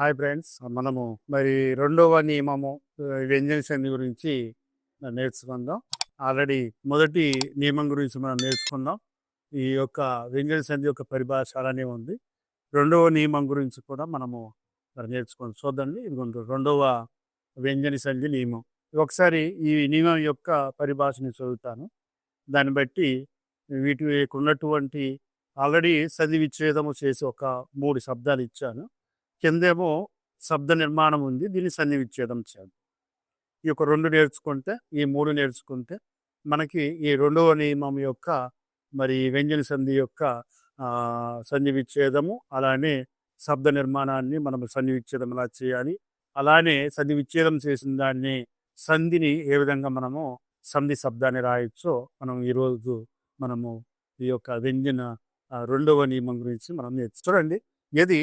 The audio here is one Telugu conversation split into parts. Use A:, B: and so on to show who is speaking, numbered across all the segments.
A: హాయ్ ఫ్రెండ్స్ మనము మరి రెండవ నియమము ఆ, వ్యంజన గురించి నేర్చుకుందాం. ఆల్రెడీ మొదటి నియమం గురించి మనం నేర్చుకుందాం. ఈ యొక్క వ్యంజన సంధి యొక్క పరిభాష అలానే ఉంది. రెండవ నియమం గురించి కూడా మనము మరి నేర్చుకొని చూద్దండి ఇదిగోండి రెండవ వ్యంజన సంధి నియమం. ఒకసారి ఈ నియమం యొక్క పరిభాషని చదువుతాను. దాన్ని బట్టి వీటికి ఉన్నటువంటి ఆల్రెడీ సంధి విచ్ఛేదము చేసి ఒక మూడు శబ్దాలు ఇచ్చాను. కిందేమో శబ్ద నిర్మాణం ఉంది దీన్ని సన్నివిచ్ఛేదం విచ్ఛేదం ఈ యొక్క రెండు నేర్చుకుంటే ఈ మూడు నేర్చుకుంటే మనకి ఈ రెండవ నియమం యొక్క మరి వ్యంజన సంధి యొక్క ఆ, సంధి విచ్ఛేదము అలానే శబ్ద నిర్మాణాన్ని మనం సంధి విచ్ఛేదం ఎలా చేయాలి అలానే సంధి విచ్ఛేదం చేసిన దాన్ని సంధిని ఏ విధంగా మనము సంధి శబ్దాన్ని రాయొచ్చో మనం ఈరోజు మనము ఈ యొక్క వ్యంజన రెండవ నియమం గురించి మనం నేర్చు చూడండి यदि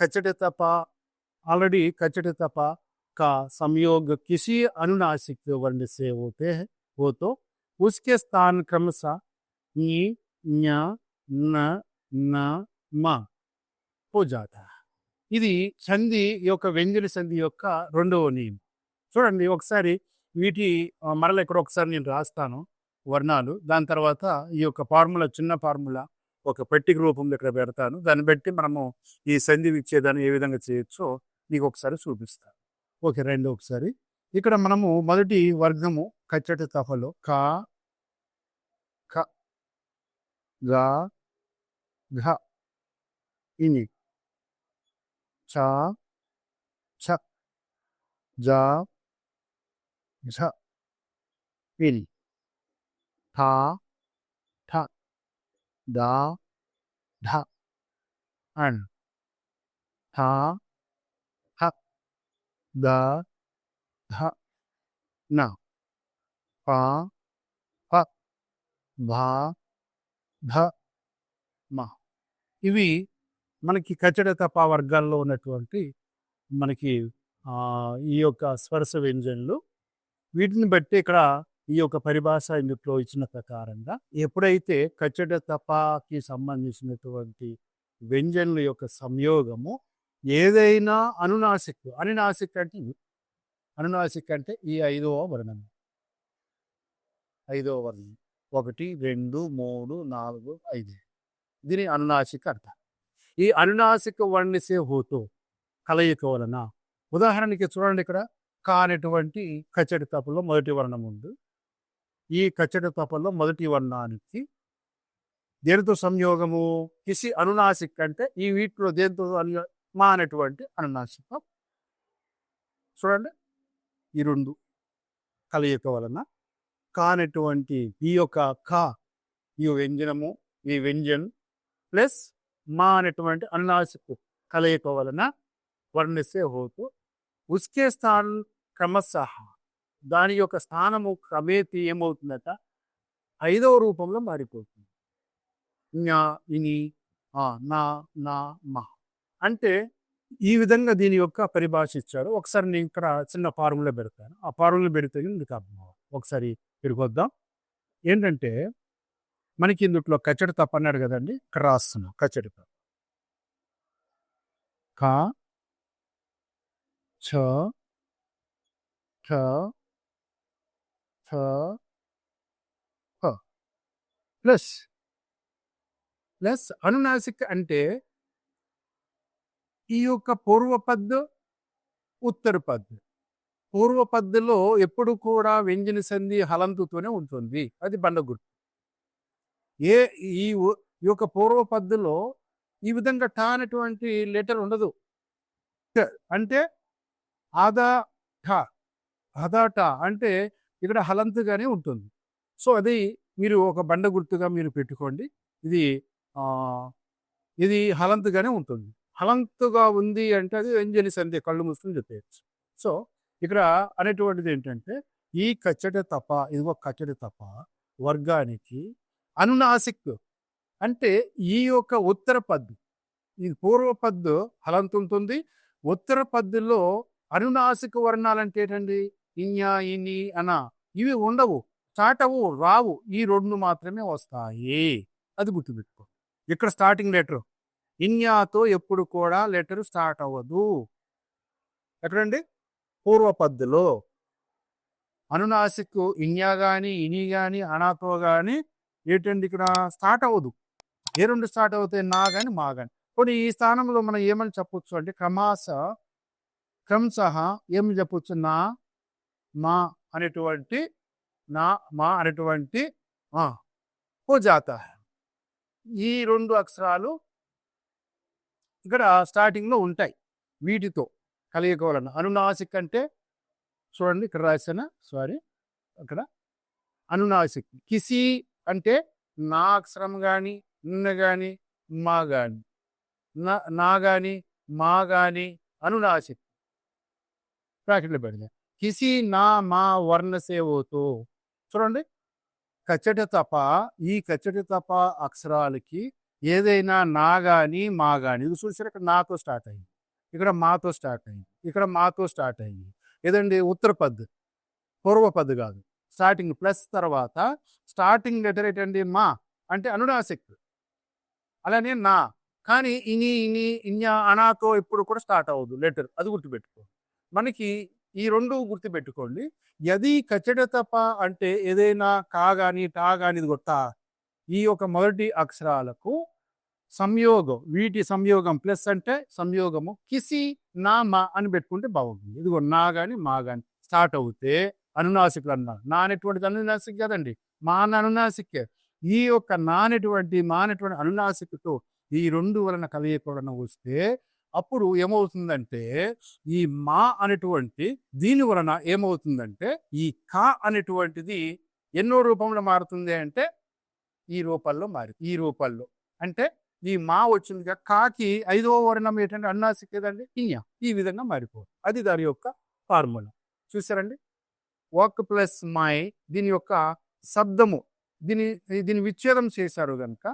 A: कचट तपा ऑलरेडी कचट तपा का संयोग किसी अनुनासिक वर्ण से होते हैं हो तो उसके स्थान क्रमशः नी ञ न न म हो जाता है ఇది సంధి ఈ యొక్క వ్యంజన సంధి యొక్క రెండవ నియమం చూడండి ఒకసారి వీటి ఆ, మరల ఇక్కడ ఒకసారి నేను రాస్తాను వర్ణాలు దాని తర్వాత ఈ యొక్క ఫార్ములా చిన్న ఫార్ములా ఒక పెట్టిక రూపంలో ఇక్కడ పెడతాను. దాన్ని బట్టి మనము ఈ సంధి విచ్ఛేదాన్ని ఏ విధంగా చేయొచ్చో నీకు ఒకసారి చూపిస్తాను ఓకే రెండు ఒకసారి. ఇక్కడ మనము మొదటి వర్గము కచ్చటి తఫలో కా ఖ గా ఘ ఇని చ ఛ జ ఝ ఇని థా దా ఢ. అన్. ఠా హ. ద. ధ. న. ప. ప. భా ధ. మ. ఇవి మనకి కచ్చడ తప వర్గాల్లో ఉన్నటువంటి మనకి ఈ యొక్క స్వరస వ్యంజనులు వీటిని బట్టి ఇక్కడ ఈ యొక్క పరిభాష ఇందులో ఇచ్చిన ప్రకారంగా ఎప్పుడైతే కచ్చడ తపాకి సంబంధించినటువంటి వ్యంజనుల యొక్క సంయోగము ఏదైనా అనునాసిక్ అనునాసిక్ అంటే అనునాసిక్ అంటే ఈ ఐదవ వర్ణం ఐదవ వర్ణం ఒకటి రెండు మూడు నాలుగు ఐదు. దీని అనునాసిక అర్థ. ఈ అనునాసిక వర్ణిసే హోతో కలయిక వలన. ఉదాహరణకి చూడండి ఇక్కడ. కానటువంటి కచడి కచ్చడి తపలో మొదటి వర్ణం ఉంది. ఈ కచ్చట తపంలో మొదటి వర్ణానికి. దేనితో సంయోగము? కిసి అనునాసిక్ అంటే ఈ వీటిలో దేనితో మా అనేటువంటి అనునాసికం. చూడండి. ఈ రెండు కలయిక వలన కానటువంటి ఈ యొక్క కా ఈ వ్యంజనము ఈ వ్యంజన్ ప్లస్ మా అనేటువంటి అనునాసిక కలయిక వలన వర్ణిస్తే హోతు. ఉస్కే స్థానం క్రమశః దాని యొక్క స్థానము క్రమేతి ఏమవుతుందట? ఐదవ రూపంలో మారిపోతుంది. ఞ, ఇని ఆ, నా నా మా. అంటే ఈ విధంగా దీని యొక్క పరిభాష ఇచ్చారు. ఒకసారి నేను ఇక్కడ చిన్న ఫార్ములా పెడతాను. ఆ ఫార్ములా పెడితే మీకు అర్థం ఒకసారి తిరిగొద్దాం ఏంటంటే మనకి ఇందుట్లో కచ్చడి తప్ప అన్నాడు కదండి? ఇక్కడ రాస్తున్నాం కచ్చడి తప్ప. కా ఛ ఠ థ హ. ప్లస్ ప్లస్ అనునాసిక్ అంటే ఈ యొక్క పూర్వపద్ ఉత్తర పద్. పూర్వ పద్దులో ఎప్పుడు కూడా వ్యంజన సంధి హలంతుతోనే ఉంటుంది. అది బండగుర్తు ఏ ఈ ఈ యొక్క పూర్వ పద్దులో ఈ విధంగా టా అనేటువంటి లెటర్ ఉండదు. అంటే ఆదా ఠా ఆదా టా అంటే ఇక్కడ హలంతుగానే ఉంటుంది. సో అది మీరు ఒక బండ గుర్తుగా మీరు పెట్టుకోండి. ఇది ఇది హలంతుగానే ఉంటుంది. హలంతుగా ఉంది అంటే అది వ్యంజని సంధి కళ్ళు మూసుకుని చెప్పేయచ్చు. సో ఇక్కడ అనేటువంటిది ఏంటంటే ఈ కచ్చట తప ఇదిగో కచ్చట తప వర్గానికి అనునాసిక్. అంటే ఈ యొక్క ఉత్తర పద్దు ఈ పూర్వ పద్దు హలంతు ఉంటుంది ఉత్తర పద్దులో అనునాసిక వర్ణాలు అంటే ఏంటండి? ఇన్యా ఇని అన. ఇవి ఉండవు చాటవు రావు. ఈ రెండు మాత్రమే వస్తాయి. అది గుర్తుపెట్టుకో. ఇక్కడ స్టార్టింగ్ లెటర్ ఇన్యాతో ఎప్పుడు కూడా లెటర్ స్టార్ట్ అవ్వదు. ఎక్కడండి? పూర్వ పద్ధతిలో అనునాసిక్ ఇన్యా కానీ ఇని కానీ అనాతో కానీ ఏంటండి ఇక్కడ? స్టార్ట్ అవ్వదు. ఏ రెండు స్టార్ట్ అవుతాయి? నా కానీ మా కానీ కొన్ని ఈ స్థానంలో మనం ఏమని చెప్పొచ్చు అంటే క్రమాస క్రమశ ఏమని చెప్పొచ్చు? నా మా అనేటువంటి నా మా అనేటువంటి మా హో జాత. ఈ రెండు అక్షరాలు ఇక్కడ స్టార్టింగ్లో ఉంటాయి వీటితో కలయిక వలన అనునాసిక్ అంటే చూడండి ఇక్కడ రాసిన సారీ అక్కడ. అనునాసిక్ కిసి అంటే నా అక్షరం కానీ నిన్న కానీ మా కానీ నా కానీ మా కానీ అనునాసిక్. బ్రాకెట్లో పెడదాం. కిసి నా మా వర్ణ సేవతో చూడండి. కచ్చట తప ఈ కచ్చట తప అక్షరాలకి ఏదైనా నా గాని మా గాని. ఇది చూసారు ఇక్కడ నాతో స్టార్ట్ అయింది. ఇక్కడ మాతో స్టార్ట్ అయింది. ఇక్కడ మాతో స్టార్ట్ అయింది. ఏదండి? ఉత్తర పద్. పూర్వ పద్ కాదు. స్టార్టింగ్ ప్లస్ తర్వాత స్టార్టింగ్ లెటర్ ఏంటండి? మా. అంటే అనునాసిక్. అలానే నా. కానీ ఇని ఇని ఇన్యా అనాతో ఇప్పుడు కూడా స్టార్ట్ అవ్వదు లెటర్. అది గుర్తుపెట్టుకో. మనకి ఈ రెండు గుర్తుపెట్టుకోండి. యది కచడ తప అంటే ఏదైనా కా కానీ టా కానీ ఇది కొత్త ఈ యొక్క మొదటి అక్షరాలకు సంయోగం వీటి సంయోగం ప్లస్ అంటే సంయోగము కిసి నా మా అని పెట్టుకుంటే బాగుంటుంది. ఇదిగో నా కానీ మా కానీ స్టార్ట్ అవుతే అనునాసికులు అన్నారు. నానటువంటిది అనునాసిక్ కదండి. మా అనునాసికే ఈ యొక్క నానటువంటి మానటువంటి అనునాసికతో ఈ రెండు వలన కలయిక వస్తే అప్పుడు ఏమవుతుందంటే ఈ మా అనేటువంటి దీని వలన ఏమవుతుందంటే ఈ కా అనేటువంటిది ఎన్నో రూపంలో మారుతుంది అంటే ఈ రూపాల్లో మారి ఈ రూపాల్లో అంటే ఈ మా వచ్చింది కాకి ఐదవ వర్ణం ఏంటంటే అన్నాసిక్ ఏదండి? ఇయ ఈ విధంగా మారిపోదు అది దాని యొక్క ఫార్ములా. చూసారండి వర్క్ ప్లస్ మై దీని యొక్క శబ్దము దీని దీని విచ్ఛేదం చేశారు కనుక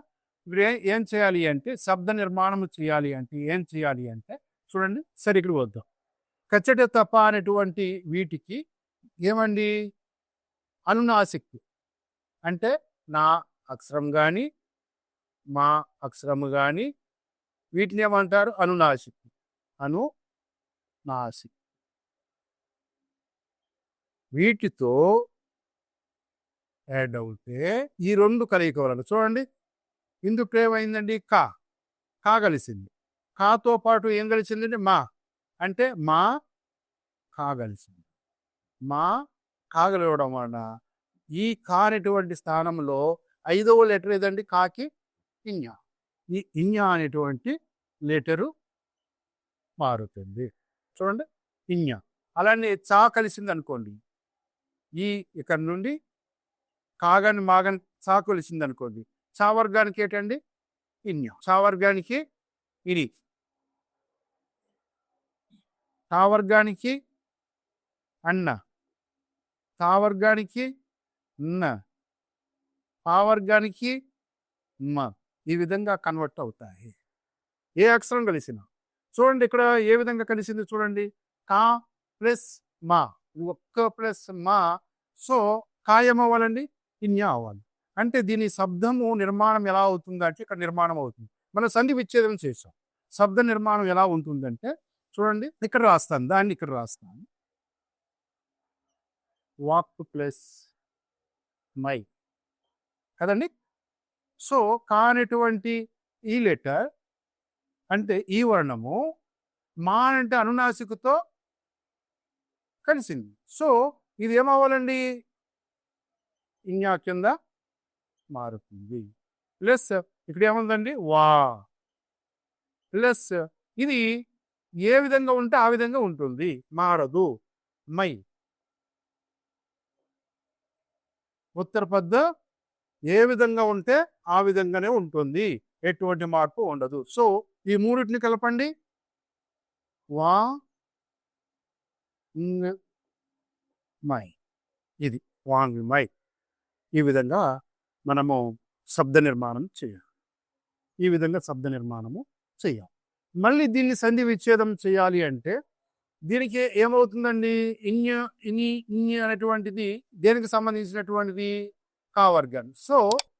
A: ఇప్పుడు ఏం చేయాలి అంటే శబ్ద నిర్మాణం చేయాలి అంటే ఏం చేయాలి అంటే చూడండి సరే ఇక్కడ వద్దాం. కచ్చట తప్ప అనేటువంటి వీటికి ఏమండి? అనునాసిక్తి. అంటే నా అక్షరం కానీ మా అక్షరము కానీ వీటిని ఏమంటారు? అనునాసిక్తి. అను నాసిక్తి. వీటితో యాడ్ అవుతే ఈ రెండు కలయిక వలన చూడండి ఇందుకు ఏమైందండి కా. కా కలిసింది. కాతో పాటు ఏం కలిసిందండి మా. అంటే మా కా కలిసింది. మా కాగలవడం వలన ఈ కా అనేటువంటి స్థానంలో ఐదవ లెటర్ ఏదండి? కాకి ఇన్యా. ఈ ఇన్యా అనేటువంటి లెటరు మారుతుంది. చూడండి. ఇన్యా. అలానే చా కలిసింది అనుకోండి ఈ ఇక్కడ నుండి కాగని మాగని చా కలిసింది అనుకోండి సావర్గానికి ఏంటండి? ఇన్యా. సావర్గానికి ఇని. వర్గానికి అన్న. సావర్గానికి న. పా మ. ఈ విధంగా కన్వర్ట్ అవుతాయి. ఏ అక్షరం కలిసిన. చూడండి ఇక్కడ ఏ విధంగా కలిసింది చూడండి. కా ప్లస్ మా. ఒక్క ప్లస్ మా. సో కాయమవ్వాలండి? ఇన్య ఇన్యా అవ్వాలి. అంటే దీని శబ్దము నిర్మాణం ఎలా అవుతుంది అంటే ఇక్కడ నిర్మాణం అవుతుంది. మనం సంధి విచ్ఛేదం చేసాం శబ్ద నిర్మాణం ఎలా ఉంటుందంటే చూడండి ఇక్కడ రాస్తాను దాన్ని ఇక్కడ రాస్తాను. వాక్ ప్లస్ మై కదండి? సో కానటువంటి ఈ లెటర్ అంటే ఈ వర్ణము మా అంటే అనునాసికతో కలిసింది. సో ఇది ఏమవ్వాలండి? ఇన్యా కింద మారుతుంది. ప్లస్ ఇక్కడ ఏముందండి? వా. ప్లస్ ఇది ఏ విధంగా ఉంటే ఆ విధంగా ఉంటుంది. మారదు. మై. ఉత్తర పద్ద ఏ విధంగా ఉంటే ఆ విధంగానే ఉంటుంది. ఎటువంటి మార్పు ఉండదు. సో ఈ మూడింటిని కలపండి. వా. మై. ఇది. వాంగ్ మై. ఈ విధంగా మనము శబ్ద నిర్మాణం చేయాలి. ఈ విధంగా శబ్ద నిర్మాణము చేయాలి. మళ్ళీ దీన్ని సంధి విచ్ఛేదం చేయాలి అంటే దీనికి ఏమవుతుందండి? ఇన్య ఇని ఇన్య అనేటువంటిది దేనికి సంబంధించినటువంటిది? కావర్గం సో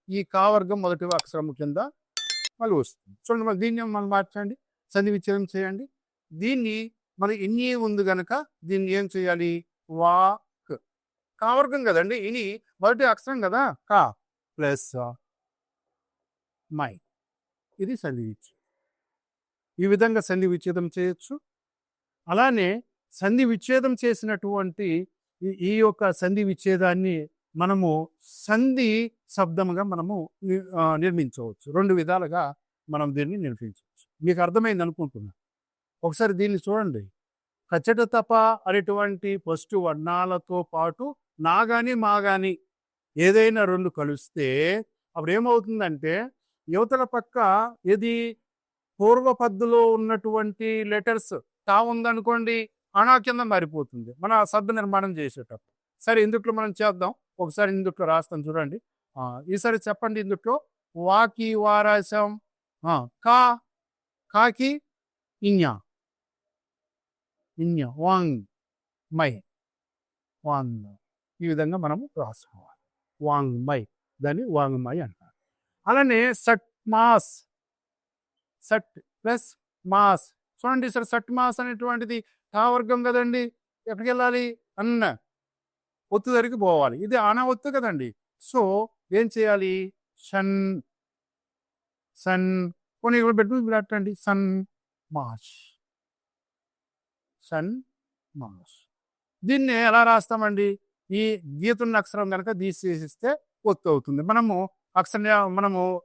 A: ఈ కావర్గం మొదటి అక్షరము కింద మళ్ళీ వస్తుంది. చూడండి మళ్ళీ దీన్ని మనం మార్చండి? సంధి విచ్ఛేదం చేయండి. దీన్ని మన ఇన్ని ఉంది గనక దీన్ని ఏం చేయాలి? వాక్. కావర్గం కదండి. ఇని మొదటి అక్షరం కదా? కా. ప్లస్ మై. ఇది సంధి విచ్ఛేదం. ఈ విధంగా సంధి విచ్ఛేదం చేయొచ్చు. అలానే సంధి విచ్ఛేదం చేసినటువంటి ఈ- యొక్క సంధి విచ్ఛేదాన్ని మనము సంధి శబ్దముగా మనము ని- నిర్మించవచ్చు. రెండు విధాలుగా మనం దీన్ని నిర్మించవచ్చు. మీకు అర్థమైంది అనుకుంటున్నా. ఒకసారి దీన్ని చూడండి. కచ్చట తప అనేటువంటి ఫస్ట్ వర్ణాలతో పాటు నాగాని మాగాని మా ఏదైనా రెండు కలిస్తే అప్పుడు ఏమవుతుందంటే యువతల పక్క ఇది పూర్వపద్దులో ఉన్నటువంటి లెటర్స్ తా ఉందనుకోండి అణా కింద మారిపోతుంది. మన శబ్ద నిర్మాణం చేసేటప్పుడు. సరే ఇందుట్లో మనం చేద్దాం. ఒకసారి ఇందుట్లో రాస్తాం చూడండి. ఈసారి చెప్పండి ఇందుట్లో. వాకి వారాసం కా కాకి ఇన్యా. ఇన్యా వాంగ్ మై వాంగ్. ఈ విధంగా మనము రాసుకోవాలి. వాంగ్మై. దాన్ని వాంగ్మై అంటారు. అలానే సట్ మాస్ సట్ ప్లస్ మాస్. చూడండి సార్ సట్ మాస్ అనేటువంటిది కా వర్గం కదండి. ఎక్కడికి వెళ్ళాలి? అన్న ఒత్తు దగ్గరికి పోవాలి. ఇది అన ఒత్తు కదండి. సో ఏం చేయాలి? సన్ సన్. కొన్ని ఇక్కడ పెట్టుకుని పెట్టండి సన్ మాస్. Sun mass. దీన్ని ఎలా రాస్తామండి? ఈ గీతున్న అక్షరం కనుక తీసేసిస్తే ఒత్తు అవుతుంది మనము అక్షర మనము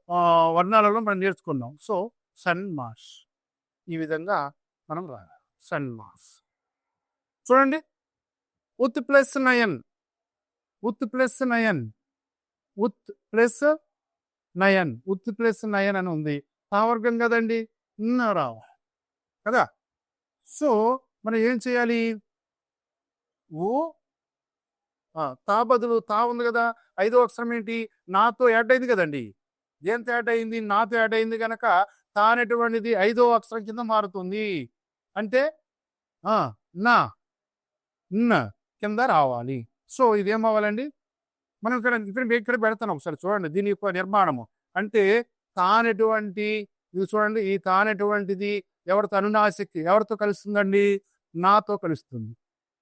A: వర్ణాలలో మనం నేర్చుకున్నాం. సో సన్ మాస్. ఈ విధంగా మనం రాయాలి. సన్ మాస్. చూడండి. ఉత్ ప్లస్ నయన్. ఉత్ ప్లస్ నయన్. ఉత్ ప్లస్ నయన్. ఉత్ ప్లస్ నయన్ అని ఉంది. ఆ వర్గం కదండి? రావు కదా? సో మనం ఏం చేయాలి? ఓ తా బదులు తా ఉంది కదా! ఐదో అక్షరం ఏంటి? నాతో యాడ్ అయింది కదండి! దేంతో యాడ్ అయింది? నాతో యాడ్ అయింది కనుక తా అనేటువంటిది ఐదో అక్షరం కింద మారుతుంది. అంటే నా న కింద రావాలి. సో ఇది అవ్వాలండి? మనం ఇక్కడ ఇక్కడ ఇక్కడ పెడతాను ఒకసారి చూడండి. దీని యొక్క నిర్మాణము. అంటే తానటువంటి ఇది చూడండి. ఈ తానటువంటిది ఎవరితో అనునాశక్తి ఎవరితో కలుస్తుందండి? నాతో కలుస్తుంది.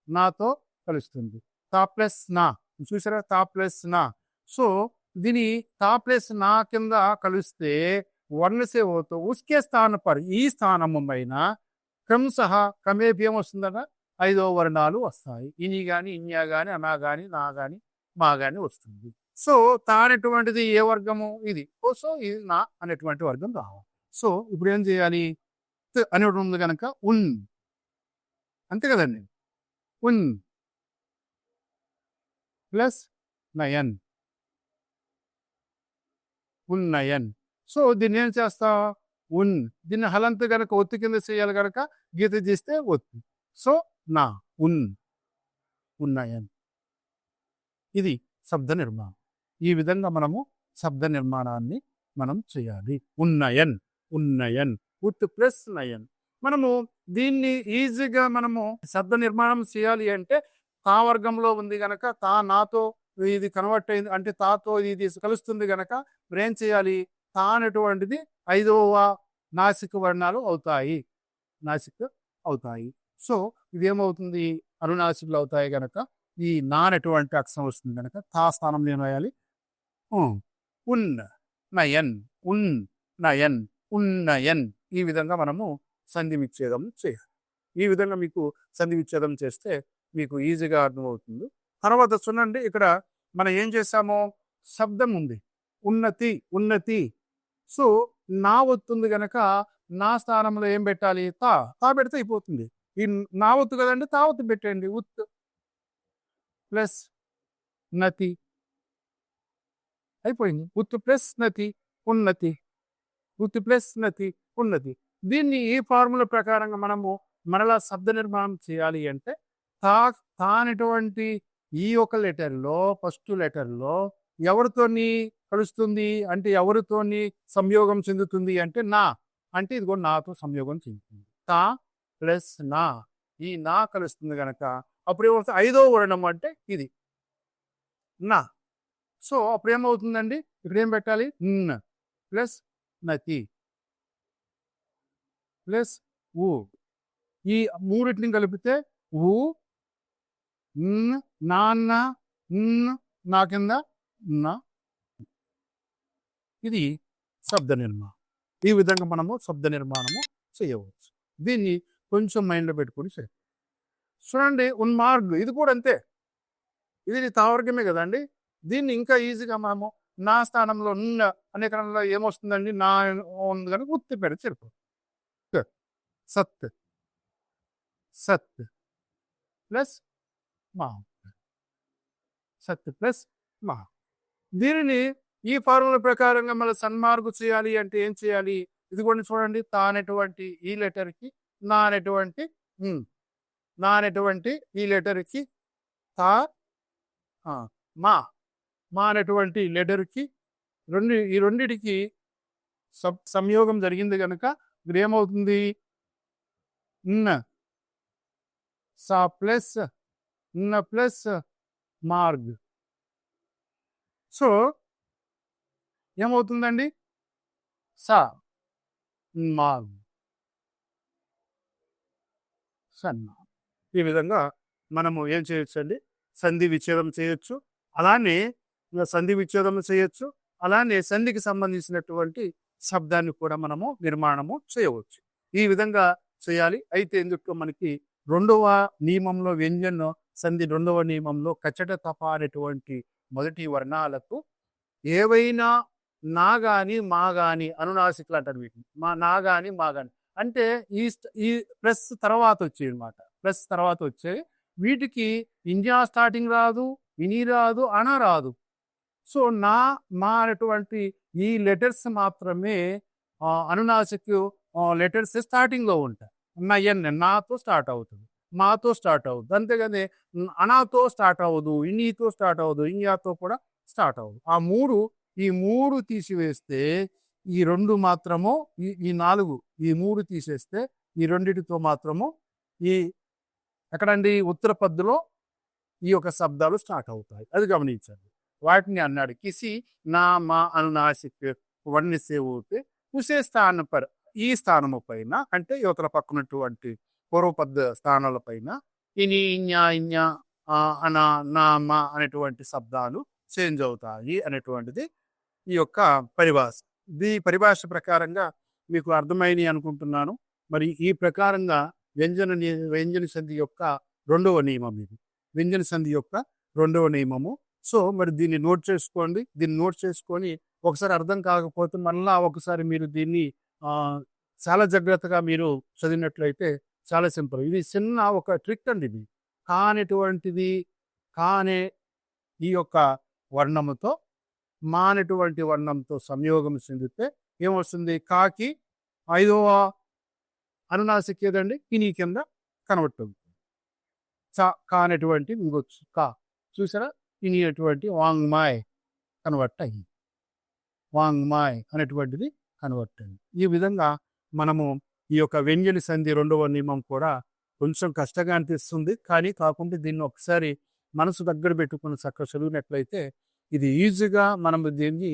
A: నాతో కలుస్తుంది. తా ప్లస్ నా చూసారా? తా ప్లస్ నా. సో దీని తా ప్లస్ నా కింద కలిస్తే వర్ణసే అవుతూ ఉస్కే స్థాన పర్ ఈ స్థానమైన పైన క్రమశః క్రమేపీ వస్తుందట. ఐదో వర్ణాలు వస్తాయి. ఇని కానీ ఇన్యా గాని అనా కానీ నా కానీ మా కానీ వస్తుంది. సో తా అనేటువంటిది ఏ వర్గము? ఇది. ఓ సో ఇది నా అనేటువంటి వర్గం రావాలి. సో ఇప్పుడు ఏం చేయాలి? అనేటువంటి ఉంది కనుక ఉన్. అంతే కదండి. ఉన్. ప్లస్ నయన్ ఉన్నయన్ సో దీన్ని ఏం చేస్తా ఉన్ దీన్ని హలంత గనక ఒత్తి కింద చేయాలి గనక గీత చేస్తే ఒత్తు. సో నా. ఉన్ ఉన్నయన్ ఇది శబ్ద నిర్మాణం. ఈ విధంగా మనము శబ్ద నిర్మాణాన్ని మనం చేయాలి. ఉన్నయన్ ఉన్నయన్ ఉత్ ప్లస్ నయన్ మనము దీన్ని ఈజీగా మనము శబ్ద నిర్మాణం చేయాలి అంటే తా వర్గంలో ఉంది గనక తా నాతో ఇది కన్వర్ట్ అయింది అంటే తాతో ఇది కలుస్తుంది గనక బ్రేం చేయాలి? తా అనేటువంటిది ఐదవ నాసిక వర్ణాలు అవుతాయి. నాసిక అవుతాయి. సో ఇది ఏమవుతుంది అనునాసికలు అవుతాయి గనక ఈ నా అనేటువంటి అక్షరం వస్తుంది గనక తా స్థానం నేను రాయాలి? ఉన్ నయన్ ఉన్ నయన్ ఉన్నయన్ ఈ విధంగా మనము సంధి విచ్ఛేదం చేయాలి. ఈ విధంగా మీకు సంధి విచ్ఛేదం చేస్తే మీకు ఈజీగా అర్థమవుతుంది. తర్వాత చూడండి ఇక్కడ మనం ఏం చేసాము శబ్దం ఉంది. ఉన్నతి ఉన్నతి. సో నా ఒత్తుంది గనక నా స్థానంలో ఏం పెట్టాలి? తా. తా పెడితే అయిపోతుంది. ఈ నా ఒత్తు కదండి తా ఒత్తు పెట్టండి ఉత్ ప్లస్ నతి. అయిపోయింది. ఉత్ ప్లస్ నతి ఉన్నతి. ఉత్ ప్లస్ నతి ఉన్నతి. దీన్ని ఈ ఫార్ములా ప్రకారంగా మనము మరలా శబ్ద నిర్మాణం చేయాలి అంటే తా తానటువంటి ఈ ఒక లెటర్లో ఫస్ట్ లెటర్లో ఎవరితోని కలుస్తుంది? అంటే ఎవరితోని సంయోగం చెందుతుంది అంటే నా. అంటే ఇదిగో నాతో సంయోగం చెందుతుంది. తా ప్లస్ నా. ఈ నా కలుస్తుంది కనుక అప్పుడు ఏమవుతుంది? ఐదో వర్ణం అంటే ఇది. నా. సో అప్పుడు ఏమవుతుందండి? ఇక్కడ ఏం పెట్టాలి? న్. ప్లస్ నతి. ప్లస్ ఊ. ఈ మూడింటిని కలిపితే ఊ నాన్న నా కింద నా. ఇది శబ్ద నిర్మాణం ఈ విధంగా మనము శబ్ద నిర్మాణము చేయవచ్చు. దీన్ని కొంచెం మైండ్లో పెట్టుకొని చేయాలి. చూడండి ఉన్మార్గ్ ఇది కూడా అంతే. ఇది తావర్గమే కదండి దీన్ని ఇంకా ఈజీగా మనము నా స్థానంలో ఉన్న అనేక ఏమొస్తుందండి? నా ఉంది కానీ ఉత్తి పేరు చెప్పు సత్. సత్. ప్లస్ మా. సత్ ప్లస్ మా. దీనిని ఈ ఫార్ముల ప్రకారంగా మళ్ళీ సన్మార్గు చేయాలి అంటే ఏం చేయాలి? ఇది కూడా చూడండి. తానటువంటి ఈ లెటర్కి నా అనేటువంటి నా అనేటువంటి ఈ లెటర్కి తా మా. మా అనేటువంటి లెటర్కి రెండు ఈ రెండిటికి సబ్ సంయోగం జరిగింది కనుక ఇదేమవుతుంది? సా ప్లస్ ప్లస్ మార్గ్. సో ఏమవుతుందండి? స మార్గ్. సన్న ఈ విధంగా మనము ఏం చేయొచ్చు అండి సంధి విచ్ఛేదం చేయొచ్చు. అలానే సంధి విచ్ఛేదం చేయొచ్చు. అలానే సంధికి సంబంధించినటువంటి శబ్దాన్ని కూడా మనము నిర్మాణము చేయవచ్చు. ఈ విధంగా చేయాలి. అయితే ఎందుకు మనకి రెండవ నియమంలో వ్యంజన్ సంధి రెండవ నియమంలో కచట తప అనేటువంటి మొదటి వర్ణాలకు ఏవైనా నా గాని మా గాని అనునాసికలు అంటారు వీటిని. మా నా గాని మా గాని. అంటే ఈ ఈ ప్లస్ తర్వాత వచ్చేవి అనమాట ప్లస్ తర్వాత వచ్చేవి వీటికి ఇంజా స్టార్టింగ్ రాదు ఇని రాదు అన రాదు. సో నా మా అనేటువంటి ఈ లెటర్స్ మాత్రమే అనునాసిక లెటర్స్ స్టార్టింగ్లో ఉంటాయి. నయన్ నాతో స్టార్ట్ అవుతుంది. మాతో స్టార్ట్ అవ్వదు అంతేగాని అనాతో స్టార్ట్ అవ్వదు ఇనీతో స్టార్ట్ అవ్వదు ఇంయాతో కూడా స్టార్ట్ అవ్వదు ఆ మూడు ఈ మూడు తీసివేస్తే ఈ రెండు మాత్రము ఈ ఈ నాలుగు ఈ మూడు తీసేస్తే ఈ రెండిటితో మాత్రము ఈ ఎక్కడండి? ఉత్తర పద్దులో ఈ యొక్క శబ్దాలు స్టార్ట్ అవుతాయి. అది గమనించండి. వాటిని అన్నాడు కిసి నా మా అనునాసిక్ వర్ణిసే ఊతే ఉసే స్థానం పర్ ఈ స్థానము పైన అంటే యువతల పక్కనటువంటి పూర్వపద్ స్థానాల పైన ఇని ఇన్యా ఇన్యా ఆ, అన నా మా అనేటువంటి శబ్దాలు చేంజ్ అవుతాయి అనేటువంటిది ఈ యొక్క పరిభాష. ఈ పరిభాష ప్రకారంగా మీకు అర్థమైనవి అనుకుంటున్నాను. మరి ఈ ప్రకారంగా వ్యంజన ని- వ్యంజన సంధి యొక్క రెండవ నియమం ఇది. వ్యంజన సంధి యొక్క రెండవ నియమము. సో మరి దీన్ని నోట్ చేసుకోండి. దీన్ని నోట్ చేసుకొని ఒకసారి అర్థం కాకపోతే మళ్ళా ఒకసారి మీరు దీన్ని చాలా జాగ్రత్తగా మీరు చదివినట్లయితే చాలా సింపుల్. ఇది చిన్న ఒక ట్రిక్ అండి ఇది. కానటువంటిది కానే ఈ యొక్క వర్ణముతో మానటువంటి వర్ణంతో సంయోగం చెందితే ఏమొస్తుంది? కాకి ఐదవ అనునాసిక ఏదండి? కిని కింద కనబడుతుంది. చ కానటువంటి ఇంకొచ్చు. కా. చూసారా? కిని అటువంటి వాంగ్మాయ్ కన్వర్ట్ అయ్యింది వాంగ్మాయ్ అనేటువంటిది కన్వర్ట్ అయింది ఈ విధంగా మనము ఈ యొక్క వెంజలి సంధి రెండవ నియమం కూడా కొంచెం కష్టంగా అనిపిస్తుంది. కానీ కాకుండా దీన్ని ఒకసారి మనసు దగ్గర పెట్టుకుని చక్కగా చదివినట్లయితే ఇది ఈజీగా మనం దీన్ని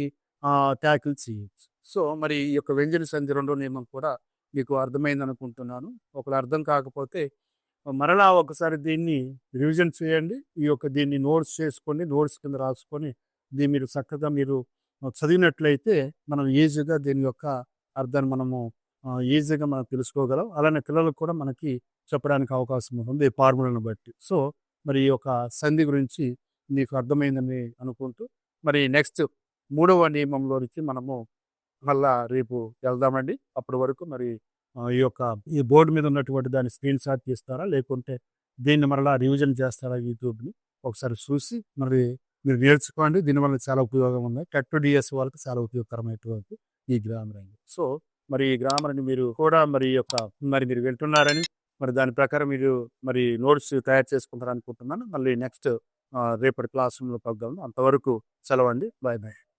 A: ట్యాకిల్ చేయొచ్చు. సో మరి ఈ యొక్క వ్యంజన సంధి రెండో నియమం కూడా మీకు అర్థమైంది అనుకుంటున్నాను. ఒకవేళ అర్థం కాకపోతే మరలా ఒకసారి దీన్ని రివిజన్ చేయండి. ఈ యొక్క దీన్ని నోట్స్ చేసుకొని నోట్స్ కింద రాసుకొని దీన్ని మీరు చక్కగా మీరు చదివినట్లయితే మనం ఈజీగా దీని యొక్క అర్థాన్ని మనము ఈజీగా మనం తెలుసుకోగలం. అలానే పిల్లలకు కూడా మనకి చెప్పడానికి అవకాశం ఉంటుంది ఫార్ములను బట్టి. సో మరి ఈ యొక్క సంధి గురించి మీకు అర్థమైందని అనుకుంటూ మరి నెక్స్ట్ మూడవ నియమంలోనికి మనము మళ్ళా రేపు వెళ్దామండి. అప్పటి వరకు మరి ఈ యొక్క ఈ బోర్డు మీద ఉన్నటువంటి దాన్ని స్క్రీన్ షాట్ తీస్తారా? లేకుంటే దీన్ని మరలా రివిజన్ చేస్తారా యూట్యూబ్ని? ఒకసారి చూసి మరి మీరు నేర్చుకోండి. దీనివల్ల చాలా ఉపయోగం ఉంది టెట్ డిఎస్ వాళ్ళకి చాలా ఉపయోగకరమైనటువంటి ఈ గ్రామ రంగం సో మరి ఈ గ్రామర్ని మీరు కూడా మరి యొక్క మరి మీరు వెళ్తున్నారని మరి దాని ప్రకారం మీరు మరి నోట్స్ తయారు చేసుకుంటారు అనుకుంటున్నాను మళ్ళీ నెక్స్ట్ రేపటి క్లాస్ రూమ్లో పగ్గాము. అంతవరకు సెలవండి బాయ్ బాయ్